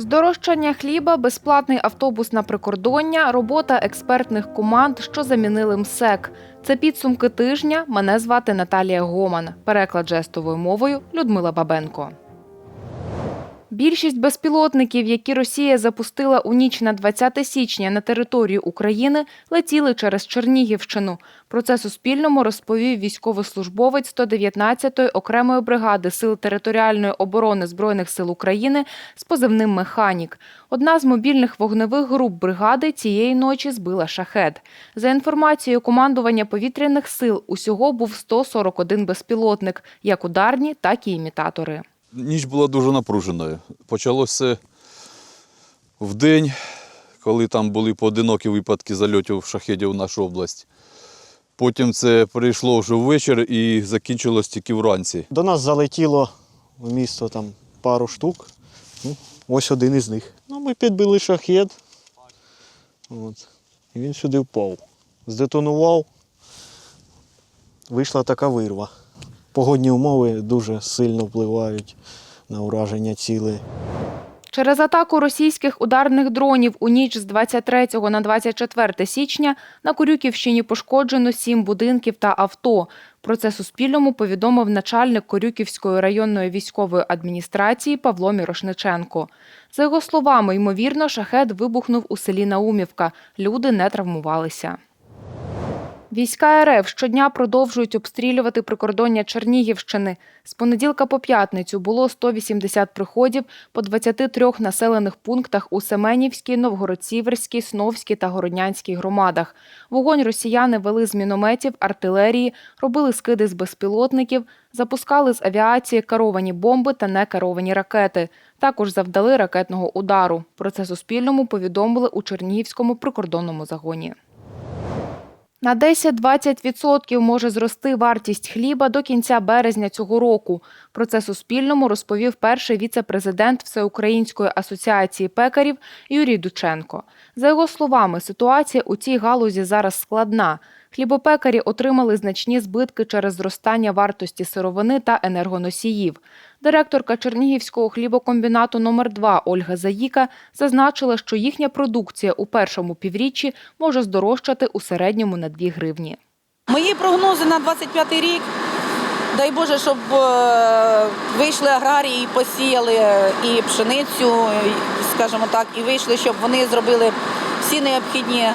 Здорожчання хліба, безплатний автобус на прикордоння, робота експертних команд, що замінили МСЕК. Це підсумки тижня. Мене звати Наталія Гоман. Переклад жестовою мовою Людмила Бабенко. Більшість безпілотників, які Росія запустила у ніч на 20 січня на територію України, летіли через Чернігівщину. Про це Суспільному розповів військовослужбовець 119-ї окремої бригади Сил територіальної оборони Збройних сил України з позивним «Механік». Одна з мобільних вогневих груп бригади цієї ночі збила шахет. За інформацією командування повітряних сил, усього був 141 безпілотник, як ударні, так і імітатори. Ніч була дуже напруженою. Почалося в день, коли там були поодинокі випадки зальотів шахедів в нашу область. Потім це прийшло вже ввечері і закінчилось тільки вранці. До нас залетіло в місто там пару штук. Ну, ось один із них. Ну, ми підбили шахет. От. І він сюди впав. Здетонував. Вийшла така вирва. Погодні умови дуже сильно впливають на ураження цілей. Через атаку російських ударних дронів у ніч з 23 на 24 січня на Корюківщині пошкоджено сім будинків та авто. Про це Суспільному повідомив начальник Корюківської районної військової адміністрації Павло Мірошниченко. За його словами, ймовірно, шахет вибухнув у селі Наумівка. Люди не травмувалися. Війська РФ щодня продовжують обстрілювати прикордоння Чернігівщини. З понеділка по п'ятницю було 180 приходів по 23 населених пунктах у Семенівській, Новгород-Сіверській, Сновській та Городнянській громадах. Вогонь росіяни вели з мінометів, артилерії, робили скиди з безпілотників, запускали з авіації керовані бомби та некеровані ракети. Також завдали ракетного удару. Про це Суспільному повідомили у Чернігівському прикордонному загоні. На 10-20% може зрости вартість хліба до кінця березня цього року. Про це Суспільному розповів перший віце-президент Всеукраїнської асоціації пекарів Юрій Дученко. За його словами, ситуація у цій галузі зараз складна. Хлібопекарі отримали значні збитки через зростання вартості сировини та енергоносіїв. Директорка Чернігівського хлібокомбінату номер 2 Ольга Заїка зазначила, що їхня продукція у першому півріччі може здорожчати у середньому на 2 гривні. Мої прогнози на 25 рік. Дай Боже, щоб е, вийшли аграрії, і посіяли і пшеницю, скажімо так, і вийшли, щоб вони зробили всі необхідні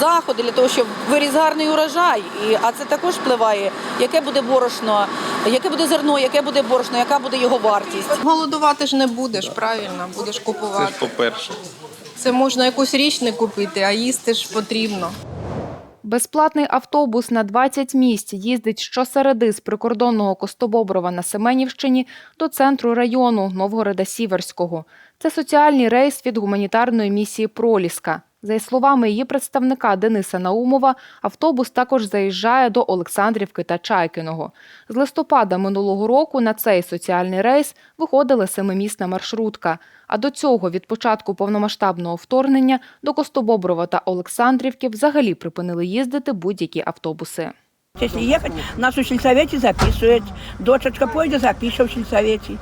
заходи для того, щоб виріс гарний урожай. І, а це також впливає, яке буде борошно, яке буде зерно, яке буде борошно, яка буде його вартість. Голодувати ж не будеш, правильно, будеш Це купувати. ж по-перше. Це можна якусь річ не купити, а їсти ж потрібно. Безплатний автобус на 20 місць їздить щосереди з прикордонного Костобоброва на Семенівщині до центру району Новгорода Сіверського. Це соціальний рейс від гуманітарної місії Проліска. За словами її представника Дениса Наумова, автобус також заїжджає до Олександрівки та Чайкиного. З листопада минулого року на цей соціальний рейс виходила семимісна маршрутка. А до цього від початку повномасштабного вторгнення до Костобоброва та Олександрівки взагалі припинили їздити будь-які автобуси. Если ехать, нас у сельсовете записывают. Дочечка пойдет, запише в сельсовете.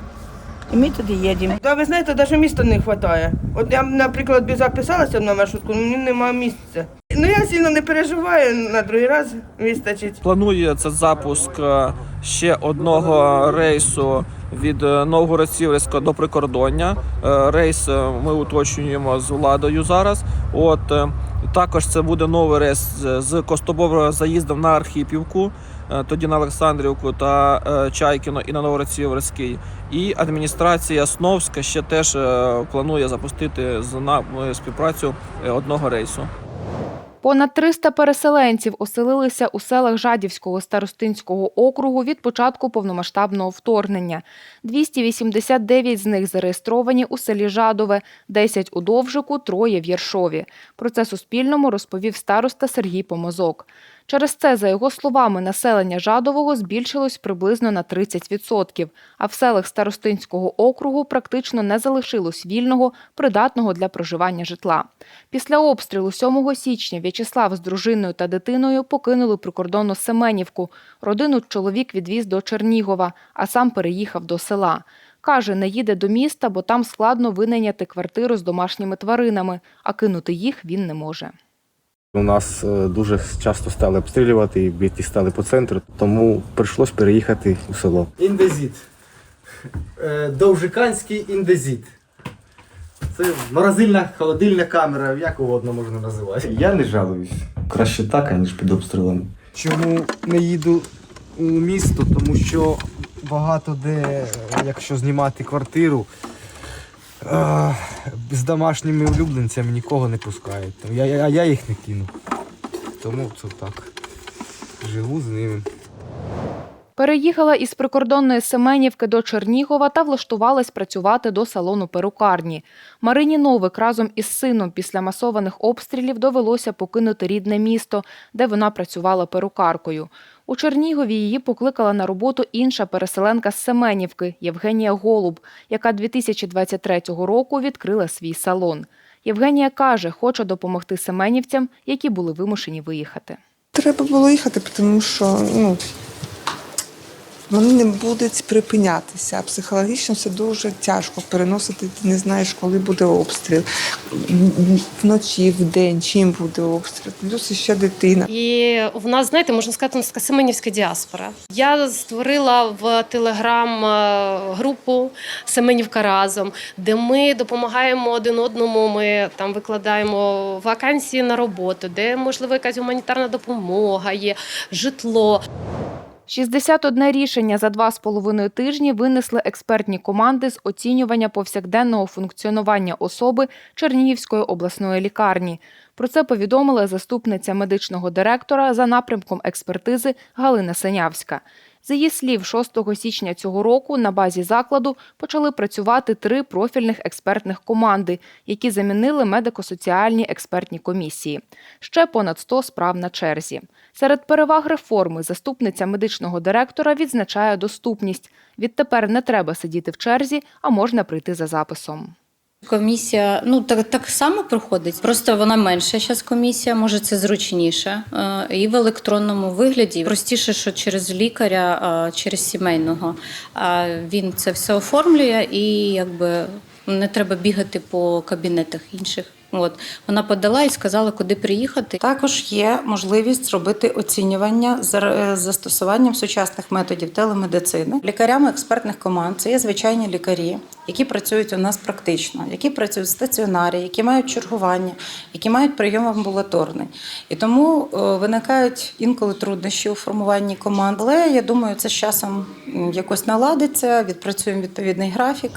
І ми туди їдемо. Та ви знаєте, навіть міста не вистачає. От я, наприклад, би записалася на маршрутку, але мені немає місця. Ну я сильно не переживаю, на другий раз вистачить. Планується запуск е, ще одного рейсу від е, Новгород-Сіверська до прикордоння. Е, Рейс ми уточнюємо з владою зараз. От також це буде новий рейс з- Костобоброва заїздом на Архіпівку, тоді на Олександрівку та е, Чайкіно і на Новгород-Сіверський. І адміністрація Сновська ще теж е, планує запустити з нами співпрацю е, одного рейсу. Понад 300 переселенців оселилися у селах Жадівського старостинського округу від початку повномасштабного вторгнення. 289 з них зареєстровані у селі Жадове, 10 у Довжику, троє в Єршові. Про це Суспільному розповів староста Сергій Помозок. Через це, за його словами, населення Жадового збільшилось приблизно на 30%, а в селах Старостинського округу практично не залишилось вільного, придатного для проживання житла. Після обстрілу 7 січня В'ячеслав з дружиною та дитиною покинули прикордонну Семенівку. Родину чоловік відвіз до Чернігова, а сам переїхав до села. Каже, не їде до міста, бо там складно винайняти квартиру з домашніми тваринами, а кинути їх він не може. У нас е, дуже часто стали обстрілювати і бити стали по центру, тому прийшлось переїхати у село. Індезіт. Е, Довжиканський індезіт. Це морозильна холодильна камера, як угодно можна називати. Я не жалуюсь. Краще так, ніж під обстрілами. Чому не їду у місто? Тому що багато де, якщо знімати квартиру, е, з домашніми улюбленцями нікого не пускають. Я, я, я їх не кину. Тому це так. Живу з ними. Переїхала із прикордонної Семенівки до Чернігова та влаштувалась працювати до салону перукарні. Марині Новик разом із сином після масованих обстрілів довелося покинути рідне місто, де вона працювала перукаркою. У Чернігові її покликала на роботу інша переселенка з Семенівки Євгенія Голуб, яка 2023 року відкрила свій салон. Євгенія каже, хоче допомогти семенівцям, які були вимушені виїхати. Треба було їхати, тому що ну, вони не будуть припинятися. Психологічно це дуже тяжко переносити. Ти не знаєш, коли буде обстріл. Вночі, вдень, чим буде обстріл. Плюс ще дитина. І в нас, знаєте, можна сказати, семенівська діаспора. Я створила в телеграм групу Семенівка разом, де ми допомагаємо один одному. Ми там викладаємо вакансії на роботу, де можливо якась гуманітарна допомога є, житло. 61 рішення за два з половиною тижні винесли експертні команди з оцінювання повсякденного функціонування особи Чернігівської обласної лікарні. Про це повідомила заступниця медичного директора за напрямком експертизи Галина Синявська. З її слів, 6 січня цього року на базі закладу почали працювати три профільних експертних команди, які замінили медико-соціальні експертні комісії. Ще понад 100 справ на черзі. Серед переваг реформи заступниця медичного директора відзначає доступність. Відтепер не треба сидіти в черзі, а можна прийти за записом. Комісія ну так, так само проходить. Просто вона менша зараз комісія, може це зручніше. Е, І в електронному вигляді простіше, що через лікаря, через сімейного. Він це все оформлює і якби не треба бігати по кабінетах інших. От вона подала і сказала, куди приїхати. Також є можливість зробити оцінювання з е, застосуванням сучасних методів телемедицини. Лікарями експертних команд це є звичайні лікарі, які працюють у нас практично, які працюють в стаціонарі, які мають чергування, які мають прийом амбулаторний. І тому е, виникають інколи труднощі у формуванні команд. Але я думаю, це з часом якось наладиться, відпрацюємо відповідний графік.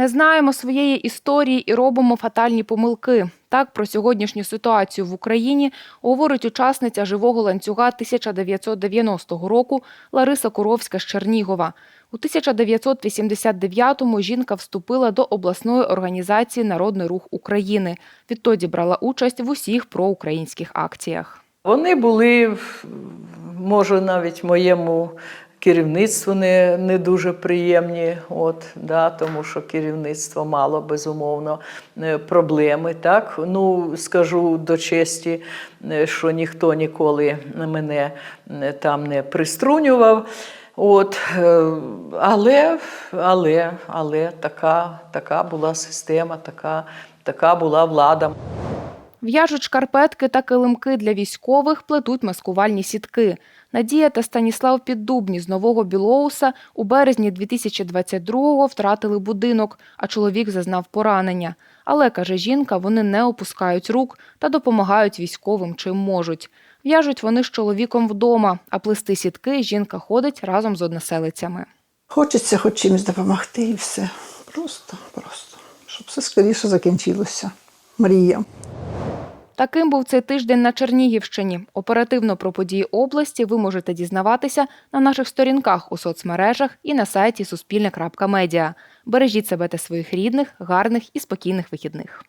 Не знаємо своєї історії і робимо фатальні помилки. Так про сьогоднішню ситуацію в Україні говорить учасниця живого ланцюга 1990 року Лариса Куровська з Чернігова. У 1989-му жінка вступила до обласної організації Народний рух України. Відтоді брала участь в усіх проукраїнських акціях. Вони були, може, навіть моєму керівництву не, не дуже приємні, от, да, тому що керівництво мало безумовно е, проблеми. Так? Ну, скажу до честі, е, що ніхто ніколи мене е, там не приструнював. От, але, але, але така, така була система, така, така була влада. В'яжуть шкарпетки та килимки для військових, плетуть маскувальні сітки. Надія та Станіслав Піддубні з Нового Білоуса у березні 2022-го втратили будинок, а чоловік зазнав поранення. Але, каже жінка, вони не опускають рук та допомагають військовим чим можуть. В'яжуть вони з чоловіком вдома, а плести сітки жінка ходить разом з односелицями. Хочеться хоч чимось допомогти і все. Просто, просто. Щоб все скоріше закінчилося. Мрія. Таким був цей тиждень на Чернігівщині. Оперативно про події області ви можете дізнаватися на наших сторінках у соцмережах і на сайті Суспільне.Медіа. Бережіть себе та своїх рідних, гарних і спокійних вихідних.